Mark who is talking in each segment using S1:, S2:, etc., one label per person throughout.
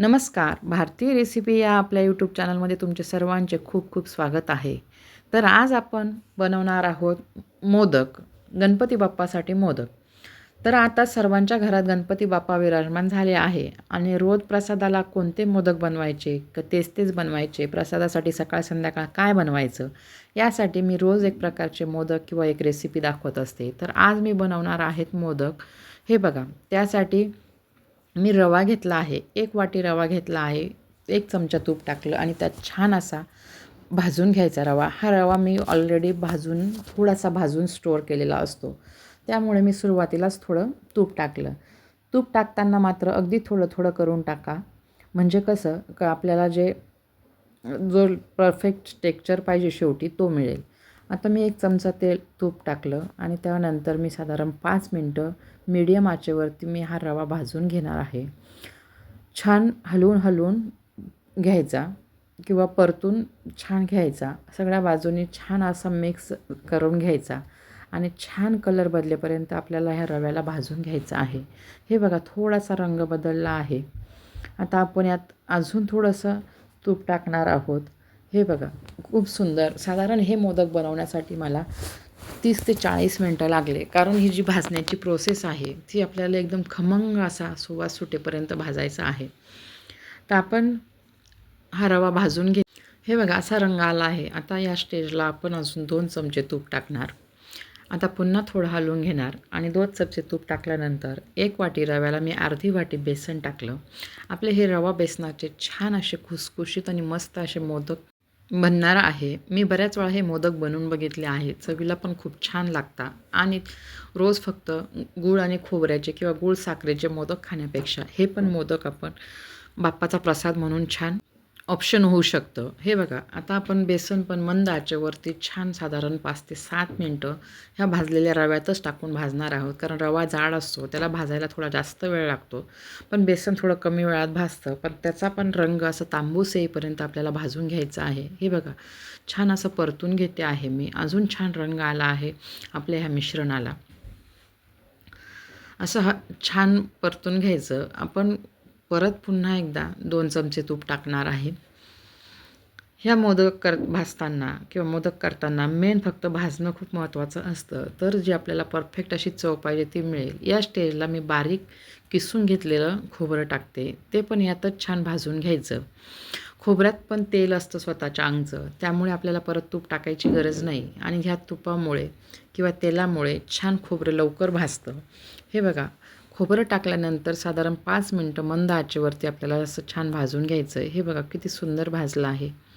S1: नमस्कार. भारतीय रेसिपी या आपल्या यूट्यूब चॅनलमध्ये तुमचे सर्वांचे खूप खूप स्वागत आहे. तर आज आपण बनवणार आहोत मोदक गणपती बाप्पासाठी मोदक. तर आता सर्वांच्या घरात गणपती बाप्पा विराजमान झाले आहे आणि रोज प्रसादाला कोणते मोदक बनवायचे क तेच तेच बनवायचे प्रसादासाठी सकाळ संध्याकाळ काय बनवायचं यासाठी मी रोज एक प्रकारचे मोदक किंवा एक रेसिपी दाखवत असते. तर आज मी बनवणार आहेत मोदक. हे बघा त्यासाठी मी रवा घेतला आहे. एक वाटी रवा घेतला आहे. एक चमचा तूप टाकलं आणि त्यात छान असा भाजून घ्यायचा रवा. हा रवा मी ऑलरेडी भाजून थोडासा भाजून स्टोअर केलेला असतो. त्यामुळे मी सुरुवातीलाच थोडं तूप टाकलं. तूप टाकताना मात्र अगदी थोडं थोडं करून टाका. म्हणजे कसं का आपल्याला जे जो परफेक्ट टेक्चर पाहिजे शेवटी तो मिळेल. आता मी एक चमचा तेल तूप टाकलं आणि त्यानंतर मी साधारण पाच मिनटं मीडियम आचेवरती मी हा रवा भाजून घेणार आहे. छान हलवून हलवून घ्यायचा किंवा परतून छान घ्यायचा. सगळ्या बाजूनी छान असा मिक्स करून घ्यायचा आणि छान कलर बदलेपर्यंत आपल्याला ह्या रव्याला भाजून घ्यायचं आहे. हे बघा थोडासा रंग बदलला आहे. आता आपण यात अजून थोडंसं तूप टाकणार आहोत. हे बघा खूप सुंदर साधारण हे मोदक बनवण्यासाठी मला तीस ते चाळीस मिनटं लागले. कारण ही जी भाजण्याची प्रोसेस आहे ती आपल्याला एकदम खमंग असा सुवास सुटेपर्यंत भाजायचा आहे. तर आपण हा रवा भाजून घे. हे बघा असा रंग आला आहे. आता या स्टेजला आपण अजून दोन चमचे तूप टाकणार. आता पुन्हा थोडं हलवून घेणार. आणि दोन चमचे तूप टाकल्यानंतर एक वाटी रव्याला मी अर्धी वाटी बेसन टाकलं. आपले हे रवा बेसनाचे छान असे खुसखुशीत आणि मस्त असे मोदक बनणारा आहे. मी बऱ्याच वेळा हे मोदक बनवून बघितले आहे चवीला पण खूप छान लागतात. आणि रोज फक्त गूळ आणि खोबऱ्याचे किंवा गूळ साखरेचे मोदक खाण्यापेक्षा हे पण मोदक आपण बाप्पाचा प्रसाद म्हणून छान ऑप्शन होऊ शकतं. हे बघा आता आपण बेसन पण मंद आचेवरती छान साधारण पाच ते सात मिनटं ह्या भाजलेल्या रव्यातच टाकून भाजणार आहोत. कारण रवा जाड असतो त्याला भाजायला थोडा जास्त वेळ लागतो. पण बेसन थोडं कमी वेळात भाजतं पण त्याचा पण रंग असं तांबूस येईपर्यंत आपल्याला भाजून घ्यायचं आहे. हे बघा छान असं परतून घेते आहे मी. अजून छान रंग आला आहे आपल्या ह्या मिश्रणाला. असं हा छान परतून घ्यायचं. आपण परत पुन्हा एकदा दोन चमचे तूप टाकणार आहे. ह्या मोदक कर भाजताना किंवा मोदक करताना मेन फक्त भाजणं खूप महत्त्वाचं असतं. तर जी आपल्याला परफेक्ट अशी चव पाहिजे ती मिळेल. या स्टेजला मी बारीक किसून घेतलेलं खोबरं टाकते. ते पण यातच छान भाजून घ्यायचं. खोबऱ्यात पण तेल असतं स्वतःच्या अंगचं. त्यामुळे आपल्याला परत तूप टाकायची गरज नाही. आणि ह्या तुपामुळे किंवा तेलामुळे छान खोबरं लवकर भाजतं. हे बघा खोबरं टाकल्यानंतर साधारण पाच मिनटं मंद आचेवरती आपल्याला असं छान भाजून घ्यायचं. आहे हे बघा किती सुंदर भाजलं आहे.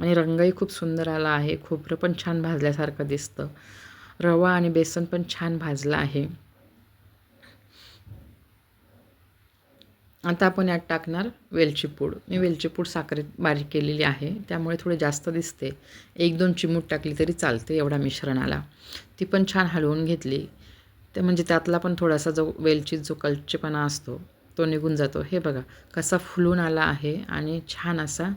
S1: आणि रंगही खूप सुंदर आला आहे. खोबरं पण छान भाजल्यासारखं दिसतं. रवा आणि बेसन पण छान भाजलं आहे. आता आपण यात टाकणार वेलची पूड. मी वेलची पूड साखरेत बारीक केलेली आहे. त्यामुळे थोडी जास्त दिसते. एक दोन चिमूट टाकली तरी चालते एवढा मिश्रणाला. ती पण छान हलवून घेतली. ते म्हणजे त्यातला पण थोडासा जो वेलची जो कलचेपणा असतो तो निघून जातो. हे बघा कसा फुलून आला आहे आणि छान असा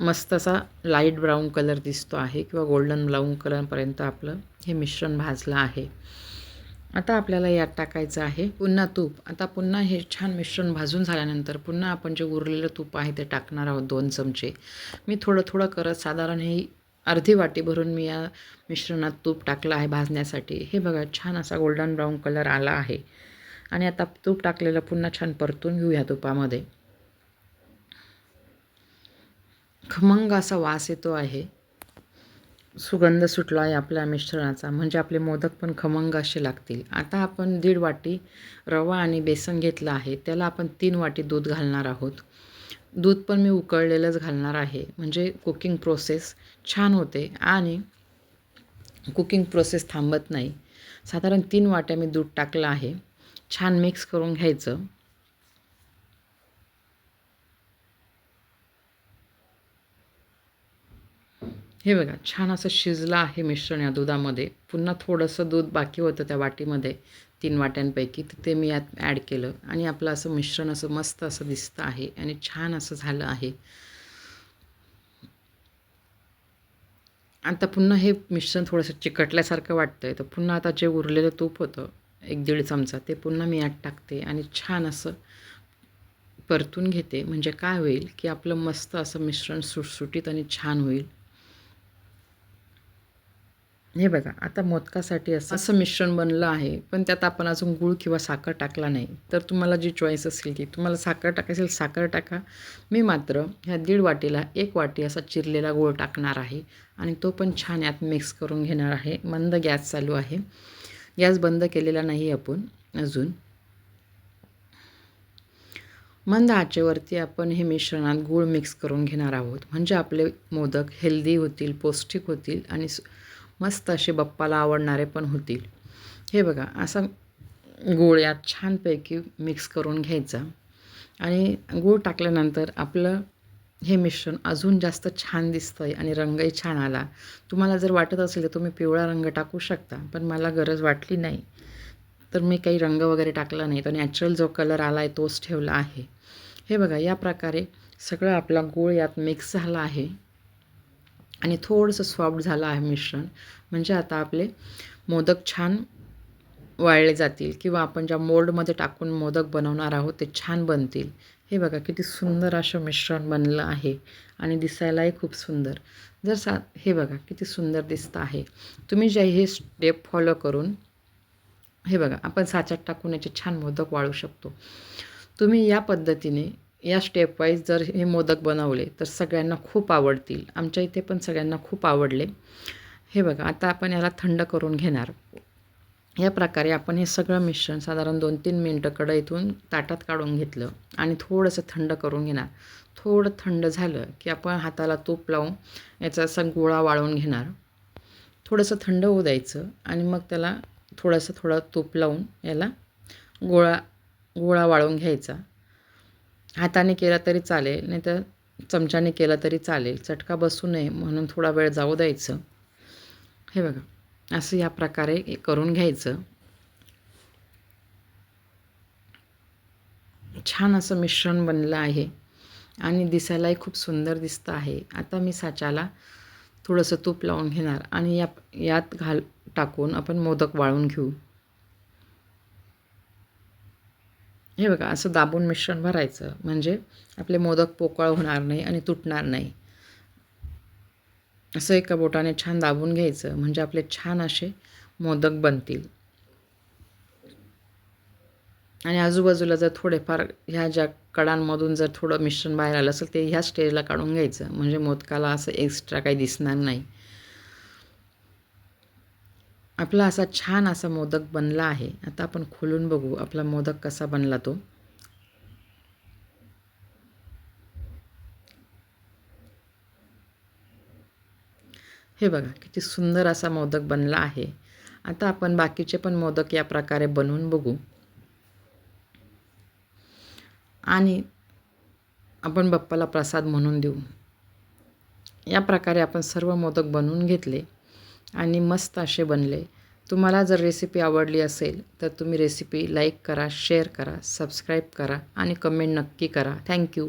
S1: मस्त असा लाइट ब्राऊन कलर दिसतो आहे किंवा गोल्डन ब्राऊन कलरपर्यंत आपलं हे मिश्रण भाजलं आहे. आता आपल्याला यात टाकायचं आहे पुन्हा तूप. आता पुन्हा हे छान मिश्रण भाजून झाल्यानंतर पुन्हा आपण जे उरलेलं तूप आहे ते टाकणार आहोत दोन चमचे. मी थोडं थोडं करत साधारण ही अर्धी वाटी भरून मी या मिश्रणात तूप टाकलं आहे भाजण्यासाठी. हे बघा छान असा गोल्डन ब्राऊन कलर आला आहे. आणि आता तूप टाकलेलं पुन्हा छान परतून घेऊया तुपामध्ये. खमंग असा वास येतो आहे. सुगंध सुटला आहे आपल्या मिश्रणाचा. म्हणजे आपले मोदक पण खमंग असे लागतील. आता आपण दीड वाटी रवा आणि बेसन घेतलं आहे. त्याला आपण तीन वाटी दूध घालणार आहोत. दूध पण मी उकळलेलंच घालणार आहे. म्हणजे कुकिंग प्रोसेस छान होते आणि कुकिंग प्रोसेस थांबत नाही. साधारण तीन वाट्या मी दूध टाकलं आहे. छान मिक्स करून घ्यायचं. हे बघा छान असं शिजलं आहे मिश्रण या दुधामध्ये. पुन्हा थोडंसं दूध बाकी होतं त्या वाटीमध्ये तीन वाट्यांपैकी. तर ते मी यात ॲड केलं. आणि आपलं असं मिश्रण असं मस्त असं दिसतं आहे आणि छान असं झालं आहे. आता पुन्हा हे मिश्रण थोडंसं चिकटल्यासारखं वाटतं आहे तर पुन्हा आता जे उरलेलं तूप होतं एक दीड चमचा ते पुन्हा मी यात टाकते आणि छान असं परतून घेते. म्हणजे काय होईल की आपलं मस्त असं मिश्रण सुटसुटीत आणि छान होईल. हे बघा आता मोदकासाठी असं असं मिश्रण बनलं आहे पण त्यात आपण अजून गूळ किंवा साखर टाकला नाही. तर तुम्हाला जी चॉईस असेल ती तुम्हाला साखर टाकायची साखर टाका. मी मात्र ह्या दीड वाटीला एक वाटी असा चिरलेला गूळ टाकणार आहे आणि तो पण छान यात मिक्स करून घेणार आहे. मंद गॅस चालू आहे. गॅस बंद केलेला नाही आपण अजून. मंद आचेवरती आपण हे मिश्रणात गूळ मिक्स करून घेणार आहोत. म्हणजे आपले मोदक हेल्दी होतील पौष्टिक होतील आणि मस्त असे बप्पाला आवडणारे पण होतील. हे बघा असा गूळ यात छानपैकी मिक्स करून घ्यायचा. आणि गूळ टाकल्यानंतर आपलं हे मिश्रण अजून जास्त छान दिसतं आहे आणि रंगही छान आला. तुम्हाला जर वाटत असेल तर तुम्ही पिवळा रंग टाकू शकता पण मला गरज वाटली नाही. तर मी काही रंग वगैरे टाकला नाही तर नॅचरल जो कलर आला आहे तोच ठेवला आहे. हे बघा या प्रकारे सगळं आपला गूळ यात मिक्स झाला आहे. आणि थोडंसं सॉफ्ट झालं आहे मिश्रण. म्हणजे आता आपले मोदक छान वाळले जातील किंवा आपण ज्या मोल्डमध्ये टाकून मोदक बनवणार आहोत ते छान बनतील. हे बघा किती सुंदर असं मिश्रण बनलं आहे आणि दिसायलाही खूप सुंदर. जर सा हे बघा किती सुंदर दिसतं आहे. तुम्ही जे हे स्टेप फॉलो करून हे बघा आपण साच्यात टाकून याचे छान मोदक वाळू शकतो. तुम्ही या पद्धतीने या स्टेपवाईज जर हे मोदक बनवले तर सगळ्यांना खूप आवडतील. आमच्या इथे पण सगळ्यांना खूप आवडले. हे बघा आता आपण याला थंड करून घेणार. या प्रकारे आपण हे सगळं मिश्रण साधारण दोन तीन मिनटं कडं इथून ताटात काढून घेतलं आणि थोडंसं थंड करून घेणार. थोडं थंड झालं की आपण हाताला तूप लावून याचा असा गोळा वाळवून घेणार. थोडंसं थंड होऊ द्यायचं आणि मग त्याला थोडंसं थोडं तूप लावून याला गोळा गोळा वाळवून घ्यायचा. हाताने केला तरी चालेल नाही तर चमच्याने केला तरी चालेल. चटका बसू नये म्हणून थोडा वेळ जाऊ द्यायचं. हे बघा असं या प्रकारे करून घ्यायचं. छान असं मिश्रण बनलं आहे आणि दिसायलाही खूप सुंदर दिसतं आहे. आता मी साच्याला थोडंसं तूप लावून घेणार आणि या यात घाल टाकून आपण मोदक वाळून घेऊ. हे बघा असं दाबून मिश्रण भरायचं. म्हणजे आपले मोदक पोकळ होणार नाही आणि तुटणार नाही. असं एका बोटाने छान दाबून घ्यायचं. म्हणजे आपले छान असे मोदक बनतील. आणि आजूबाजूला जर थोडेफार ह्या ज्या कडांमधून जर थोडं मिश्रण बाहेर आलं असेल ते ह्या स्टेजला काढून घ्यायचं. म्हणजे मोदकाला असं एक्स्ट्रा काही दिसणार नाही. आपला असा छान असा मोदक बनला आहे. आता आपण खोलून बघू आपला मोदक कसा बनला तो. हे बघा किती सुंदर असा मोदक बनला आहे. आता आपण बाकीचे पण मोदक या प्रकारे बनवून बघू. आणि आपण बाप्पाला प्रसाद म्हणून देऊ. या प्रकारे आपण सर्व मोदक बनवून घेतले. आणि मस्त असे बनले. तुम्हाला जर रेसिपी आवडली असेल तर तुम्ही रेसिपी लाईक करा शेअर करा सबस्क्राईब करा आणि कमेंट नक्की करा. थँक्यू